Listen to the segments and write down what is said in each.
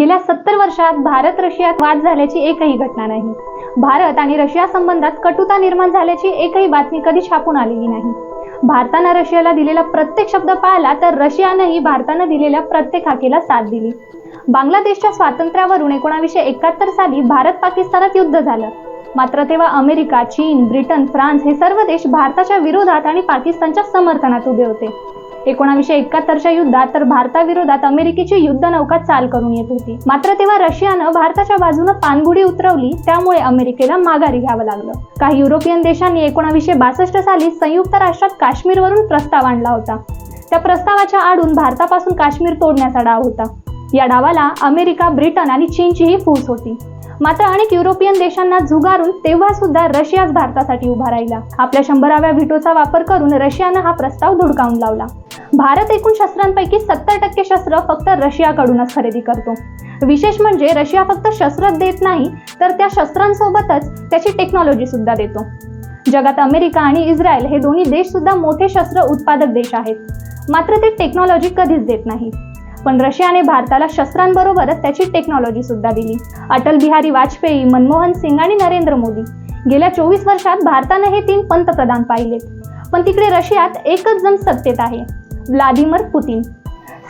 गेल्या सत्तर वर्षात भारत रशियात वाद झाल्याची एकही घटना नाही. भारत आणि रशिया संबंधात कटुता निर्माण झाल्याची एकही बातमी कधी छापून आलेली नाही. भारतानं रशियाला दिलेला प्रत्येक शब्द पाळला तर रशियानंही भारतानं दिलेल्या प्रत्येक हाकेला साथ दिली. बांगलादेशच्या स्वातंत्र्यावरून एकोणावीसशे एकाहत्तर साली भारत पाकिस्तानात युद्ध झालं. मात्र तेव्हा अमेरिका चीन ब्रिटन फ्रान्स हे सर्व देश भारताच्या विरोधात आणि पाकिस्तानच्या समर्थनात उभे होते. एकोणावीसशे एकाहत्तरच्या युद्धात तर भारताविरोधात अमेरिकेची युद्ध नौका चाल करून येत होती. मात्र तेव्हा रशियानं भारताच्या बाजूनं पानबुडी उतरवली त्यामुळे अमेरिकेला माघारी घ्यावं लागलं. काही युरोपियन देशांनी एकोणावीसशे बासष्ट साली संयुक्त राष्ट्रात काश्मीरवरून प्रस्ताव आणला होता. त्या प्रस्तावाच्या आडून भारतापासून काश्मीर तोडण्याचा डाव होता. या डावाला अमेरिका ब्रिटन आणि चीनचीही फूस होती. मात्र अनेक युरोपियन देशांना झुगारून तेव्हा सुद्धा रशियाच भारतासाठी उभा राहिला. आपल्या शंभराव्या व्हिटोचा वापर करून रशियानं हा प्रस्ताव धुडकावून लावला. भारत एकूण शस्त्रांपैकी सत्तर टक्के शस्त्र फक्त रशियाकडूनच खरेदी करतो. विशेष म्हणजे रशिया फक्त शस्त्र देत नाही तर त्या शस्त्रांसोबतच त्याची टेक्नॉलॉजी सुद्धा देतो. जगात अमेरिका आणि इस्रायल हे दोन्ही देश सुद्धा मोठे शस्त्र उत्पादक देश आहेत. मात्र ते टेक्नॉलॉजी कधीच देत नाही. पण रशियाने भारताला शस्त्रांबरोबरच त्याची टेक्नॉलॉजी सुद्धा दिली. अटल बिहारी वाजपेयी मनमोहन सिंग आणि नरेंद्र मोदी गेल्या चोवीस वर्षात भारतानं हे तीन पंतप्रधान पाहिलेत. पण तिकडे रशियात एकच जण सत्तेत आहे व्लादिमीर पुतीन.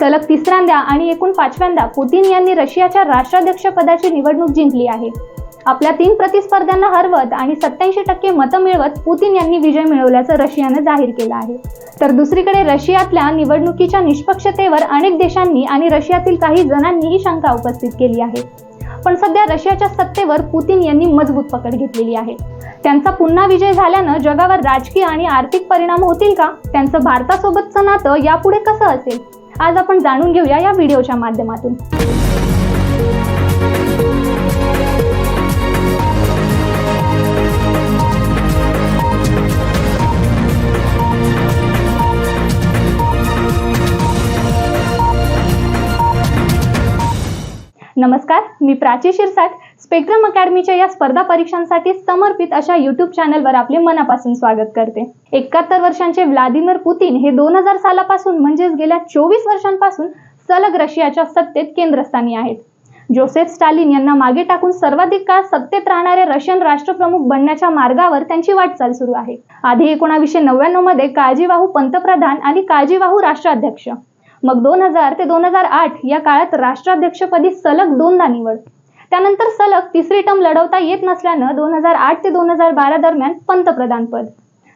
सलग तिसऱ्यांदा आणि एकूण पाचव्यांदा पुतीन यांनी रशियाच्या राष्ट्राध्यक्षपदाची निवडणूक जिंकली आहे. आपल्या तीन प्रतिस्पर्ध्यांना हरवत आणि सत्याऐंशी टक्के मतं मिळवत पुतीन यांनी विजय मिळवल्याचं रशियानं जाहीर केलं आहे. तर दुसरीकडे रशियातल्या निवडणुकीच्या निष्पक्षतेवर अनेक देशांनी आणि रशियातील काही जणांनीही शंका उपस्थित केली आहे. पण सध्या रशियाच्या सत्तेवर पुतीन यांनी मजबूत पकड घेतलेली आहे. त्यांचा पुन्हा विजय झाल्यानं जगावर राजकीय आणि आर्थिक परिणाम होतील का? त्यांचं भारतासोबतचं नातं यापुढे कसं असेल? आज आपण जाणून घेऊया या व्हिडिओच्या माध्यमातून. नमस्कार मी प्राची शिरसाट. स्पेक्ट्रम अकॅडमीच्या या स्पर्धा परीक्षांसाठी समर्पित अशा युट्यूब चॅनलवर आपले मनापासून स्वागत करते. एकाहत्तर वर्षांचे व्लादिमीर पुतीन हे दोन हजार सालापासून म्हणजेच गेल्या चोवीस वर्षांपासून सलग रशियाच्या सत्तेत केंद्रस्थानी आहेत. जोसेफ स्टालिन यांना मागे टाकून सर्वाधिक काळ सत्तेत राहणारे रशियन राष्ट्रप्रमुख बनण्याच्या मार्गावर त्यांची वाटचाल सुरू आहे. आधी एकोणावीसशे नव्याण्णवमध्ये काळजीवाहू पंतप्रधान आणि काळजीवाहू राष्ट्राध्यक्ष. मग दोन हजार ते दोन हजार आठ या काळात राष्ट्राध्यक्षपदी सलग दोनदा निवड. त्यानंतर सलग तिसरी टर्म लढवता येत नसल्यानं दोन हजार आठ ते दोन हजार बारा दरम्यान पंतप्रधान पद.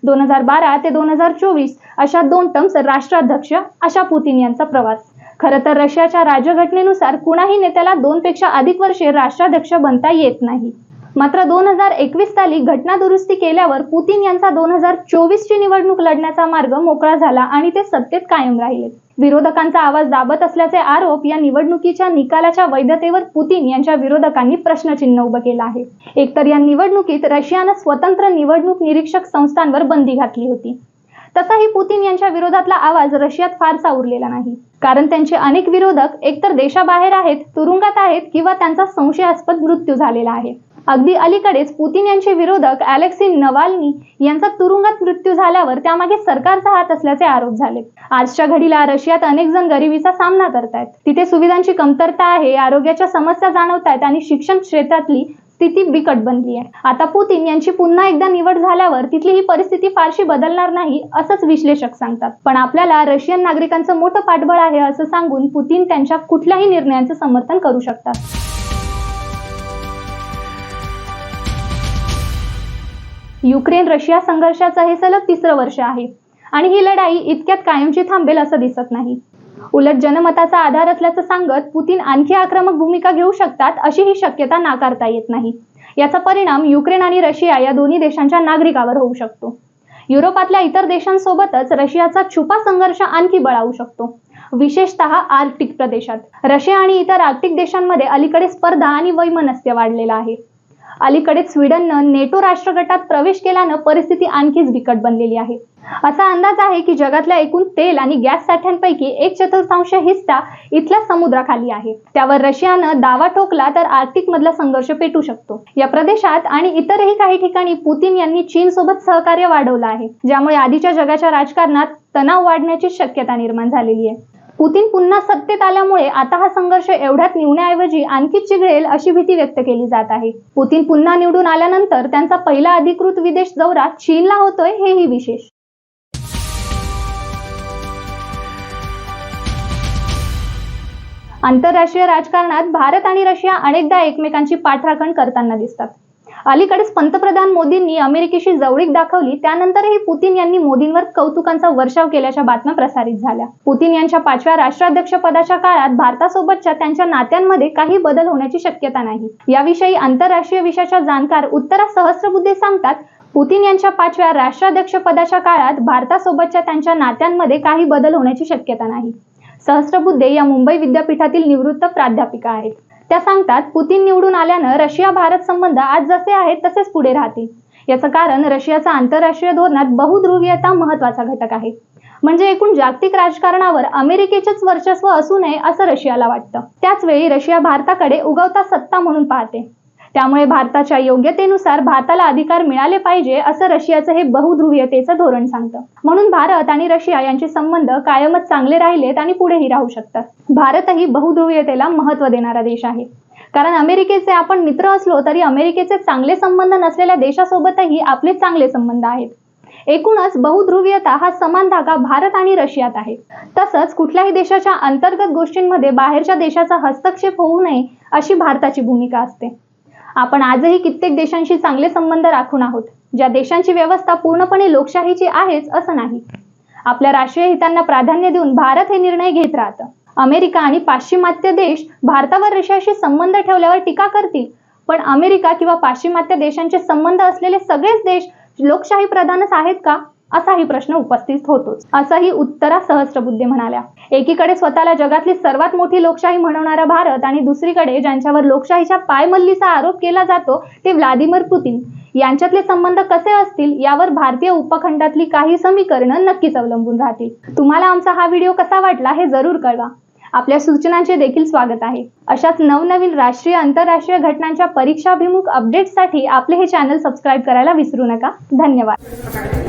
दोन हजार बारा ते दोन हजार चोवीस अशा दोन टर्म्स राष्ट्राध्यक्ष अशा पुतीन यांचा प्रवास. खरं तर रशियाच्या राज्यघटनेनुसार कुणाही नेत्याला दोनपेक्षा अधिक वर्षे राष्ट्राध्यक्ष बनता येत नाही. मात्र दोन हजार एकवीस साली घटना दुरुस्ती केल्यावर पुतीन यांचा दोन हजार चोवीस ची निवडणूक लढण्याचा मार्ग मोकळा झाला आणि ते सत्तेत कायम राहिले. विरोधकांचा आवाज दाबत असल्याचे आरोप या निवडणुकीच्या निकालाच्या वैधतेवर पुतीन यांच्या विरोधकांनी प्रश्नचिन्ह उभं केलं आहे. एकतर या निवडणुकीत रशियानं स्वतंत्र निवडणूक निरीक्षक संस्थांवर बंदी घातली होती. तसाही पुतीन यांच्या विरोधातला आवाज रशियात फारसा उरलेला नाही. कारण त्यांचे अनेक विरोधक एकतर देशाबाहेर आहेत तुरुंगात आहेत किंवा त्यांचा संशयास्पद मृत्यू झालेला आहे. अगदी अलीकडेच पुतीन यांचे विरोधक अलेक्सी नवाल्नी यांचा तुरुंगात मृत्यू झाल्यावर त्यामागे सरकारचा हात असल्याचे आरोप झाले. आजच्या घडीला रशियात अनेक जण गरिबीचा सामना करतायत. तिथे सुविधांची कमतरता आहे आरोग्याच्या समस्या जाणवत आहेत आणि शिक्षण क्षेत्रातली स्थिती बिकट बनली आहे. आता पुतीन यांची पुन्हा एकदा निवड झाल्यावर तिथली ही परिस्थिती फारशी बदलणार नाही असंच विश्लेषक सांगतात. पण आपल्याला रशियन नागरिकांचं मोठं पाठबळ आहे असं सांगून पुतीन त्यांच्या कुठल्याही निर्णयाचं समर्थन करू शकतात. युक्रेन रशिया संघर्षाचं हे सलग तिसरं वर्ष आहे. आणि ही लढाई इतक्यात कायमची थांबेल असं दिसत नाही. उलट जनमताचा आधार असल्याचं सांगत पुतीन आणखी आक्रमक भूमिका घेऊ शकतात अशी ही शक्यता नाकारता येत नाही. याचा परिणाम युक्रेन आणि रशिया या दोन्ही देशांच्या नागरिकावर होऊ शकतो. युरोपातल्या इतर देशांसोबतच रशियाचा छुपा संघर्ष आणखी बळावू शकतो. विशेषतः आर्क्टिक प्रदेशात. रशिया आणि इतर आर्क्टिक देशांमध्ये अलीकडे स्पर्धा आणि वैमनस्य वाढलेलं आहे. अलीकडेच स्वीडननं नेटो राष्ट्रगटात प्रवेश केल्यानं परिस्थिती आणखीच बिकट बनलेली आहे. असा अंदाज आहे की जगातल्या एकूण तेल आणि गॅस साठ्यांपैकी एक चतुर्थांश हिस्सा इथल्या समुद्राखाली आहे. त्यावर रशियानं दावा ठोकला तर आर्थिक मधला संघर्ष पेटू शकतो. या प्रदेशात आणि इतरही काही ठिकाणी पुतीन यांनी चीन सोबत सहकार्य वाढवलं आहे ज्यामुळे आधीच्या जगाच्या राजकारणात तणाव वाढण्याची शक्यता निर्माण झालेली आहे. पुतीन पुन्हा सत्तेत आल्यामुळे आता हा संघर्ष एवढ्यात निवण्याऐवजी आणखी चिघळेल अशी भीती व्यक्त केली जात आहे. पुतीन पुन्हा निवडून आल्यानंतर त्यांचा पहिला अधिकृत विदेश दौरा चीनला होतोय हेही विशेष. आंतरराष्ट्रीय राजकारणात भारत आणि रशिया अनेकदा एकमेकांची पाठराखण करताना दिसतात. अलीकडेच पंतप्रधान मोदींनी अमेरिकेशी जवळीक दाखवली. त्यानंतरही पुतीन यांनी मोदींवर कौतुकांचा वर्षाव केल्याच्या बातम्या प्रसारित झाल्या. पुतीन यांच्या पाचव्या राष्ट्राध्यक्ष पदाच्या काळात भारतासोबतच्या त्यांच्या नात्यांमध्ये काही बदल होण्याची शक्यता नाही. याविषयी आंतरराष्ट्रीय विषयाच्या जाणकार उत्तरा सहस्रबुद्धे सांगतात पुतीन यांच्या पाचव्या राष्ट्राध्यक्ष पदाच्या काळात भारतासोबतच्या त्यांच्या नात्यांमध्ये काही बदल होण्याची शक्यता नाही. सहस्रबुद्धे या मुंबई विद्यापीठातील निवृत्त प्राध्यापिका आहेत. त्या सांगतात पुतीन निवडून आल्यानं रशिया भारत संबंध आज जसे आहेत तसेच पुढे राहतील. याचं कारण रशियाचा आंतरराष्ट्रीय धोरणात बहुध्रुवीयता महत्त्वाचा घटक आहे. म्हणजे एकूण जागतिक राजकारणावर अमेरिकेचेच वर्चस्व असू नये असं रशियाला वाटतं. त्याच वेळी रशिया भारताकडे उगवता सत्ता म्हणून पाहते. त्यामुळे भारताच्या योग्यतेनुसार भारताला अधिकार मिळाले पाहिजे असं रशियाचं हे बहुध्रुवीयतेचं धोरण सांगतं. म्हणून भारत आणि रशिया यांचे संबंध कायमच चांगले राहिलेत आणि पुढेही राहू शकतात. भारतही बहुध्रुवीयतेला महत्त्व देणारा देश आहे. कारण अमेरिकेचे आपण मित्र असलो तरी अमेरिकेचे चांगले संबंध नसलेल्या देशासोबतही आपले चांगले संबंध आहेत. एकूणच बहुध्रुवीयता हा समान धागा भारत आणि रशियात आहे. तसंच कुठल्याही देशाच्या अंतर्गत गोष्टींमध्ये बाहेरच्या देशाचा हस्तक्षेप होऊ नये अशी भारताची भूमिका असते. आपण आजही कित्येक देशांशी चांगले संबंध राखून आहोत ज्या देशांची व्यवस्था पूर्णपणे लोकशाहीची आहेच असं नाही. आपल्या राष्ट्रीय हितांना प्राधान्य देऊन भारत हे निर्णय घेत राहतं. अमेरिका आणि पाश्चिमात्य देश भारतावर रशियाशी संबंध ठेवल्यावर टीका करतील पण अमेरिका किंवा पाश्चिमात्य देशांचे संबंध असलेले सगळेच देश लोकशाही प्रधानच आहेत का? असाही प्रश्न उपस्थित होतोच. असंही उत्तरा सहस्रबुद्धे म्हणाल्या. एकीकडे स्वतःला जगातली सर्वात मोठी लोकशाही म्हणवणारा भारत आणि दुसरीकडे ज्यांच्यावर लोकशाहीच्या पायमल्लीचा आरोप केला जातो ते व्लादिमीर पुतीन. यांच्यातले संबंध कसे असतील यावर भारतीय उपखंडातली काही समीकरणं नक्कीच अवलंबून राहतील. तुम्हाला आमचा हा व्हिडिओ कसा वाटला हे जरूर कळवा. आपल्या सूचनांचे देखील स्वागत आहे. अशाच नवनवीन राष्ट्रीय आंतरराष्ट्रीय घटनांच्या परीक्षाभिमुख अपडेट्ससाठी आपले हे चॅनल सबस्क्राईब करायला विसरू नका. धन्यवाद.